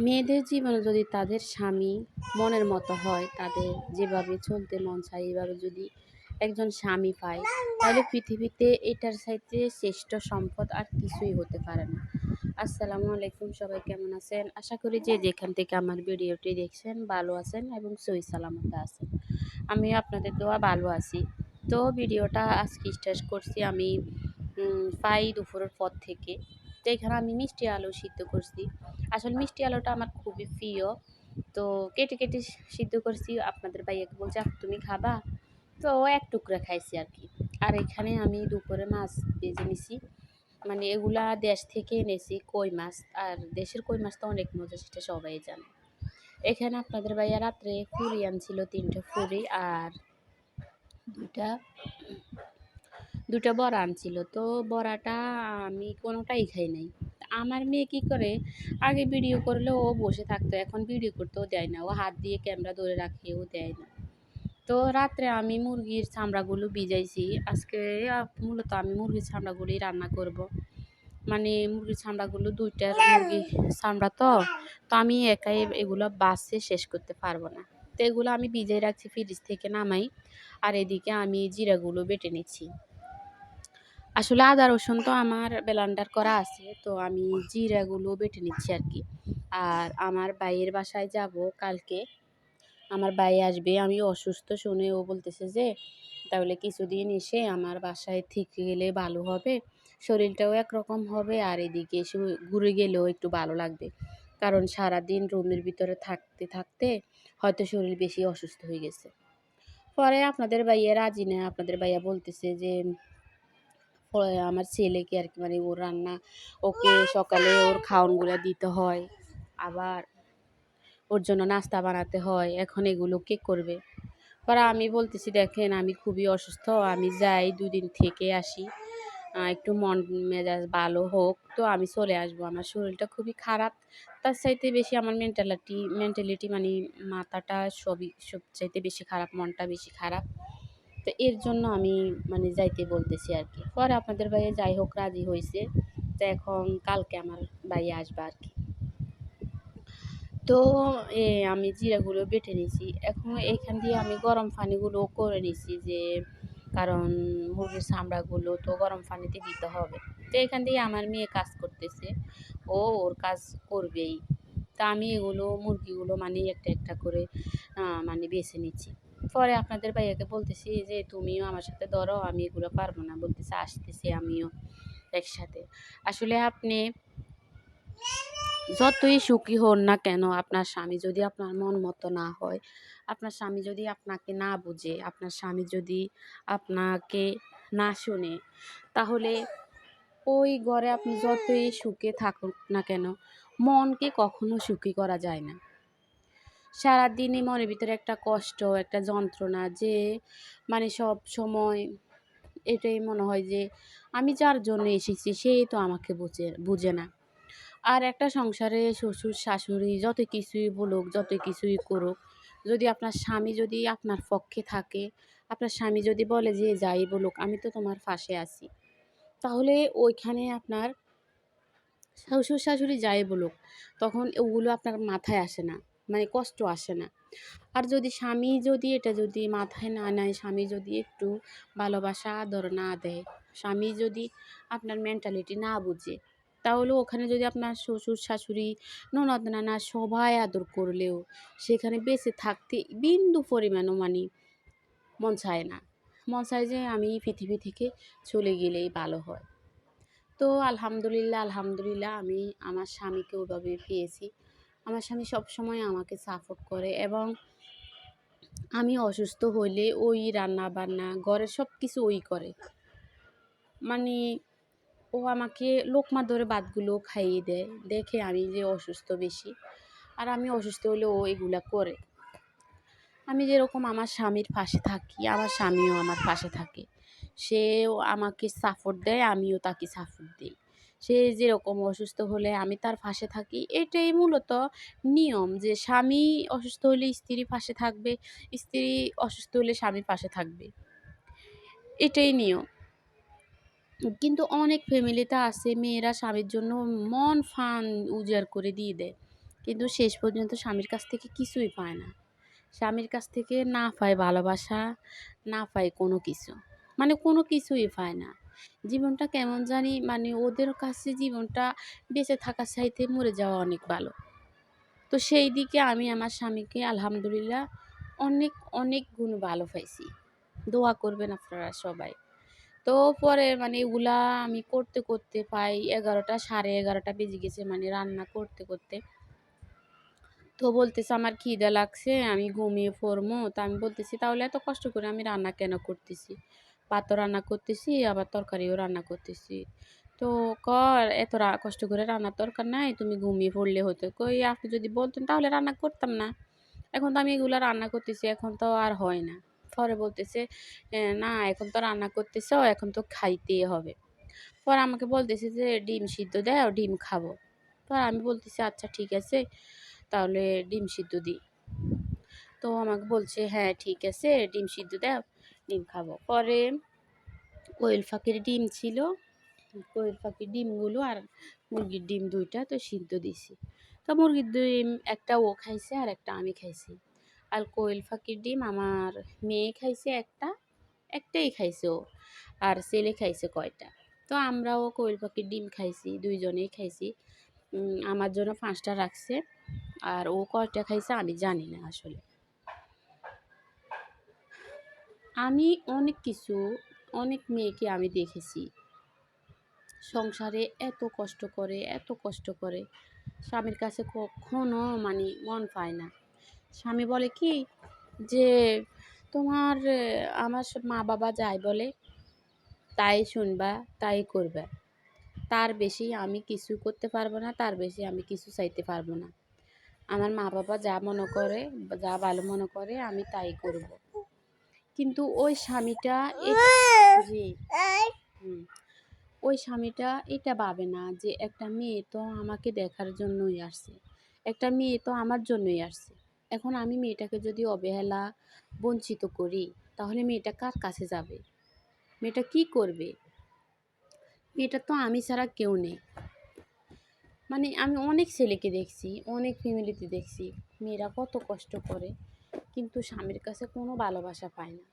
মেয়েদের জীবনে যদি তাদের স্বামী মনের মতো হয়, তাদের যেভাবে চলতে মন চায় এইভাবে যদি একজন স্বামী পায়, তাহলে পৃথিবীতে এটার সাইতে শ্রেষ্ঠ সম্পদ আর কিছুই হতে পারে না। আসসালামু আলাইকুম, সবাই কেমন আছেন? আশা করি যে যেখান থেকে আমার ভিডিওটি দেখছেন ভালো আছেন এবং সই সালামতে আছেন। আমি আপনাদের দোয়া ভালো আছি। তো ভিডিওটা আজকে স্টার্ট করছি আমি প্রায় দুপুরের পর থেকে। তো এখানে আমি মিষ্টি আলু সিদ্ধ করছি। আসলে মিষ্টি আলুটা আমার খুবই প্রিয়। তো কেটে কেটে সিদ্ধ করছি। আপনাদের ভাইয়াকে বলছে "আপু, তুমি খাবা? তো এক টুকরা খাইছি আর কি। আর এখানে আমি দুপুরে মাছ বেজে নিছি। মানে এগুলা দেশ থেকে এনেছি কই মাছ। আর দেশের কই মাছ তো অনেক মজা সেটা সবাই জানে। এখানে আপনাদের ভাইয়া রাত্রে ফুরি আনছিল তিনটে ফুরি আর দুটা দুটা বড়া আনছিল তো বড়াটা আমি কোনোটাই খাই নাই। আমার মেয়ে কী করে? আগে ভিডিও করলে ও বসে থাকতো, এখন ভিডিও করতেও দেয় না। ও হাত দিয়ে ক্যামেরা ধরে রাখে ও দেয় না। তো রাত্রে আমি মুরগির চামড়াগুলো ভিজাইছি। আজকে মূলত আমি মুরগির চামড়াগুলোই রান্না করব। মানে মুরগির চামড়াগুলো দুইটার মুরগি চামড়া তো তো আমি একাই এগুলো বাসে শেষ করতে পারব না। তো এগুলো আমি ভিজাই রাখছি ফ্রিজ থেকে নামাই। আর এদিকে আমি জিরাগুলো বেটে নিচ্ছি। আসলে আদা, রসুন তো আমার ব্লেন্ডার করা আছে, তো আমি জিরাগুলো বেটে নিচ্ছি আর কি আর আমার ভাইয়ের বাসায় যাব কালকে। আমার ভাই আসবে, আমি অসুস্থ শুনে ও বলতেছে যে, তাহলে কিছুদিন এসে আমার বাসায় থেকে গেলে ভালো হবে, শরীরটাও একরকম হবে আর এদিকে এসে ঘুরে গেলেও একটু ভালো লাগবে। কারণ সারাদিন রুমের ভিতরে থাকতে থাকতে হয়তো শরীর বেশি অসুস্থ হয়ে গেছে। পরে আপনাদের ভাইয়া রাজি না, আপনাদের ভাইয়া বলতেছে যে আমার ছেলেকে আর কি মানে ওর রান্না ওকে সকালে ওর খাওয়ানগুলো দিতে হয়। আবার ওর জন্য নাস্তা বানাতে হয়। এখন এগুলো কে করবে? পরে আমি বলতেছি দেখেন আমি খুবই অসুস্থ। আমি যাই দুদিন থেকে আসি। একটু মন মেজাজ ভালো হোক। তো আমি চলে আসব। আমার শরীরটা খুবই খারাপ। তার চাইতে বেশি আমার মেন্টালিটি মেন্টালিটি মানে মাথাটা সবই সব চাইতে বেশি খারাপ মনটা বেশি খারাপ। তো এর জন্য আমি মানে যাইতে বলতেছি আর কি। পরে আপনাদের ভাইয়া যাই হোক, রাজি হয়েছে তো এখন কালকে আমার ভাইয়া আসবে আর কি। তো এ আমি জিরাগুলো বেটে নিছি। এখন এখান দিয়ে আমি গরম পানিগুলো করে নিছি যে, কারণ মুরগির চামড়াগুলো তো গরম পানিতে দিতে হবে। তো এখান দিয়ে আমার মেয়ে কাজ করতেছে। ও ওর কাজ করবেই। তা আমি এগুলো মুরগিগুলো মানে একটা একটা করে মানে বেছে নিচ্ছি। পরে আপনাদের ভাইয়াকে বলতেছি, যে তুমিও আমার সাথে ধরো, আমি এগুলো পারব না। বলতেছি, আসতেছি আমিও একসাথে। আসলে আপনি যতই সুখী হন না কেন, আপনার স্বামী যদি আপনার মন মতো না হয়, আপনার স্বামী যদি আপনাকে না বুঝে, আপনার স্বামী যদি আপনাকে না শুনে, তাহলে ওই ঘরে আপনি যতই সুখে থাকুন না কেন, মনকে কখনো সুখী করা যায় না। সারাদিনই মনের ভিতরে একটা কষ্ট, একটা যন্ত্রণা যে মানে সব সময় এটাই মনে হয় যে, আমি যার জন্য এসেছি সেই তো আমাকে বুঝে বুঝে না। আর একটা সংসারে শ্বশুর, শাশুড়ি যত কিছুই বলুক যত কিছুই করুক, যদি আপনার স্বামী যদি আপনার পক্ষে থাকে, আপনার স্বামী যদি বলে যে, যাই বলুক, আমি তো তোমার পাশে আছি। তাহলে ওইখানে আপনার শ্বশুর, শাশুড়ি যাই বলুক, তখন ওগুলো আপনার মাথায় আসে না। মানে কষ্ট আসে না। আর যদি স্বামী যদি এটা যদি মাথায় না নেয়, স্বামী যদি একটু ভালোবাসা, আদর না দেয়, স্বামী যদি আপনার মেন্টালিটি না বুঝে, তাহলে ওখানে যদি আপনার শ্বশুর, শাশুড়ি ননদ নানা সবাই আদর করলেও সেখানে বেঁচে থাকতে বিন্দু পরিমাণও মানে মন চায় না। মন চায় যে আমি পৃথিবী থেকে চলে গেলেই ভালো হয়। তো আলহামদুলিল্লাহ আলহামদুলিল্লাহ আমি আমার স্বামীকে ওভাবে পেয়েছি। আমার স্বামী সবসময় আমাকে সাপোর্ট করে এবং আমি অসুস্থ হইলে ওই রান্না বান্না ঘরের সব কিছু ওই করে। মানে ও আমাকে লোকমা ধরে ভাতগুলো খাইয়ে দেয়, দেখে আমি যে অসুস্থ বেশি। আর আমি অসুস্থ হলে ও এগুলা করে। আমি যেরকম আমার স্বামীর পাশে থাকি, আমার স্বামীও আমার পাশে থাকে। সেও আমাকে সাপোর্ট দেয়, আমিও তাকে সাপোর্ট দিই। সে যেরকম অসুস্থ হলে আমি তার পাশে থাকি, এটাই মূলত নিয়ম যে স্বামী অসুস্থ হলে স্ত্রী পাশে থাকবে, স্ত্রী অসুস্থ হলে স্বামী পাশে থাকবে। এটাই নিয়ম। কিন্তু অনেক ফ্যামিলিতে আছে, মেয়েরা স্বামীর জন্য মন ফান উজাড় করে দিয়ে দেয়। কিন্তু শেষ পর্যন্ত স্বামীর কাছ থেকে কিছুই পায় না। স্বামীর কাছ থেকে না পায় ভালোবাসা, না পায় কোনো কিছু। মানে কোনো কিছুই পায় না। জীবনটা কেমন জানি মানে ওদের কাছে জীবনটা বেঁচে থাকার চাইতে মরে যাওয়া অনেক ভালো। তো সেই দিকে আমি আমার স্বামীকে আলহামদুলিল্লাহ অনেক অনেক গুণ ভালো পাইছি। দোয়া করবেন আপনারা সবাই। তো পরে মানে এগুলা আমি করতে করতে পাই এগারোটা, সাড়ে এগারোটা বেজে গেছে মানে রান্না করতে করতে। তো বলতেছে, আমার খিদে লাগছে, আমি ঘুমিয়ে পড়ব। তা আমি বলতেছি, তাহলে এত কষ্ট করে আমি রান্না কেন করতেছি? ভাতও রান্না করতেছি, আবার তরকারিও রান্না করতেছি। তো কর, এত কষ্ট করে রান্নার দরকার নাই, তুমি ঘুমিয়ে পড়লে হতো কই, আপনি যদি বলতেন তাহলে রান্না করতাম না। এখন তো আমি এগুলো রান্না করতেছি, এখন তো আর হয় না। পরে বলতেছে না, এখন তো রান্না করতেছো, এখন তো খাইতেই হবে। পর আমাকে বলতেছে যে, ডিম সিদ্ধ দাও, ডিম খাব। পর আমি বলতেছি আচ্ছা ঠিক আছে, তাহলে ডিম সিদ্ধ দিই। তো আমাকে বলছে হ্যাঁ ঠিক আছে, ডিম সিদ্ধ দাও। ডিম খাব। পরে কোয়েল পাখির ডিম ছিল। কোয়েল পাখির ডিমগুলো আর মুরগির ডিম দুইটা তো সিদ্ধ দিছি। তো মুরগির ডিম একটা ও খাইছে আর একটা আমি খাইছি। আর কোয়েল পাখির ডিম আমার মেয়ে খাইছে একটা, একটাই খাইছে ও। আর ছেলে খাইছে কয়টা। তো আমরাও কোয়েল পাখির ডিম খাইছি, দুইজনেই খাইছি। আমার জন্য পাঁচটা রাখছে। আর ও কয়টা খাইছে আমি জানি না আসলে। আমি অনেক কিছু, অনেক মেয়েকে আমি দেখেছি। সংসারে এত কষ্ট করে, এত কষ্ট করে। স্বামীর কাছে কখনো মানে মন পায় না। স্বামী বলে কি যে, তোমার আমার মা বাবা যাই বলে, তাই শুনবা, তাই করবে। তার বেশি আমি কিছু করতে পারব না, তার বেশি আমি কিছু চাইতে পারব না। আমার মা বাবা যা মনে করে যা ভালো মনে করে, আমি তাই করব। কিন্তু ওই স্বামীটা জি। ওই স্বামীটা এটা ভাবে না যে একটা মেয়ে তো আমাকে দেখার জন্যই আসছে। একটা মেয়ে তো আমার জন্যই আসছে। এখন আমি মেয়েটাকে যদি অবহেলা বঞ্চিত করি, তাহলে মেয়েটা কার কাছে যাবে? মেয়েটা কি করবে? মেয়েটা তো আমি ছাড়া কেউ নেই। মানে আমি অনেক ছেলেকে দেখছি, অনেক ফ্যামিলিতে দেখছি, মেয়েরা কত কষ্ট করে, কিন্তু স্বামীর কাছে কোনো ভালোবাসা পায় না।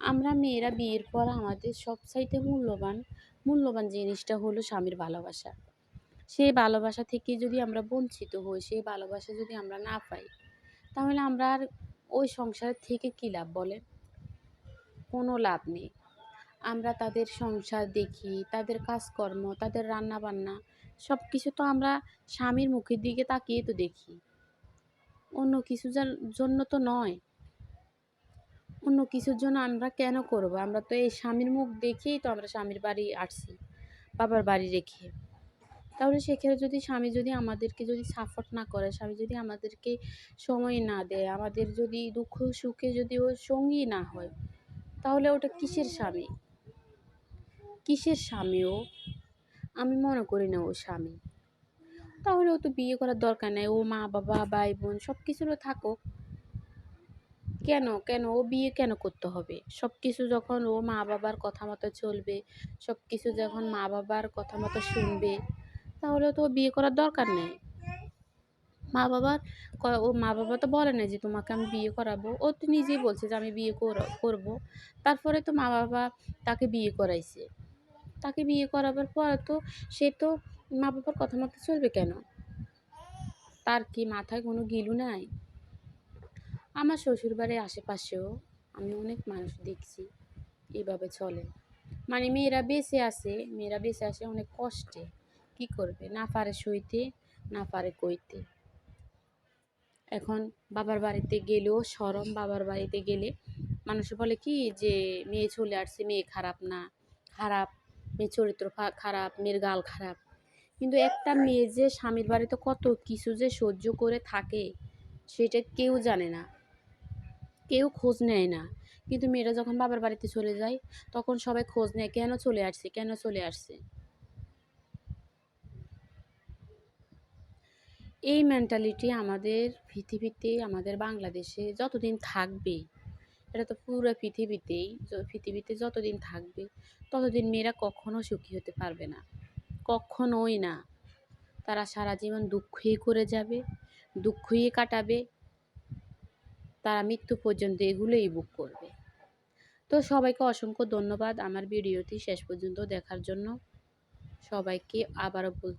আমরা মেয়েরা বিয়ের পর আমাদের সবচাইতে মূল্যবান মূল্যবান জিনিসটা হলো স্বামীর ভালোবাসা। সেই ভালোবাসা থেকে যদি আমরা বঞ্চিত হই, সেই ভালোবাসা যদি আমরা না পাই, তাহলে আমরা আর ওই সংসার থেকে কী লাভ বলে কোনো লাভ নেই। আমরা তাদের সংসার দেখি, তাদের কাজকর্ম, তাদের রান্না বান্না সব কিছু তো আমরা স্বামীর মুখের দিকে তাকিয়ে তো দেখি। অন্য কিছু জন্য তো নয়। অন্য কিছুর জন্য আমরা কেন করব? আমরা তো এই স্বামীর মুখ দেখেই তো আমরা স্বামীর বাড়ি আসছি, বাবার বাড়ি রেখে। তাহলে সেখানে যদি স্বামী যদি আমাদেরকে যদি সাপোর্ট না করে, স্বামী যদি আমাদেরকে সময় না দেয়, আমাদের যদি দুঃখ সুখে যদি ও সঙ্গী না হয়, তাহলে ওটা কিসের স্বামী? কিসের স্বামী ও? আমি মনে করি না ও স্বামী। তাহলে ও তো বিয়ে করার দরকার নেই, ও মা বাবা ভাই বোন সব কিছুরও থাকুক। কেন? কেন? ও বিয়ে কেন করতে হবে? সব কিছু যখন ও মা বাবার কথা মতো চলবে সব কিছু যখন মা বাবার কথা মতো শুনবে, তাহলে তো বিয়ে করার দরকার নেই। মা বাবার ও মা বাবা তো বলে না যে, তোমাকে আমি বিয়ে করাবো। ও তো নিজেই বলছে যে, আমি বিয়ে কর- করব। তারপরে তো মা বাবা তাকে বিয়ে করাইছে। তাকে বিয়ে করাবার পর তো সে তো মা বাবার কথা মতো চলবে কেন? তার কি মাথায় কোনো গিলু নাই? আমার শ্বশুরবাড়ির আশেপাশেও আমি অনেক মানুষ দেখছি, এভাবে চলে। মানে মেয়েরা বেঁচে আছে, মেয়েরা বেঁচে আসে অনেক কষ্টে। কি করবে? না পারে সইতে, না পারে কইতে। এখন বাবার বাড়িতে গেলেও সরম বাবার বাড়িতে গেলে মানুষ বলে কি যে, মেয়ে চলে আসছে, মেয়ে খারাপ না। খারাপ মেয়ে চরিত্র খারাপ, মেয়ের গাল খারাপ। কিন্তু একটা মেয়ে যে স্বামীর বাড়িতে কত কিছু যে সহ্য করে থাকে, সেটা কেউ জানে না। কেউ খোঁজ নেয় না। কিন্তু মেয়েরা যখন বাবার বাড়িতে চলে যায়, তখন সবাই খোঁজ নেয়, কেন চলে আসছে, কেন চলে আসছে। এই মেন্টালিটি আমাদের পৃথিবীতে, আমাদের বাংলাদেশে যতদিন থাকবে, এটা তো পুরো পৃথিবীতেই পৃথিবীতে যতদিন থাকবে, ততদিন মেয়েরা কখনো সুখী হতে পারবে না। কখনোই না। তারা সারা জীবন দুঃখই করে যাবে, দুঃখই কাটাবে তারা মৃত্যু পর্যন্ত এগুলোই বুক করবে। তো সবাইকে অসংখ্য ধন্যবাদ আমার ভিডিওটি শেষ পর্যন্ত দেখার জন্য। সবাইকে আবারও বলতে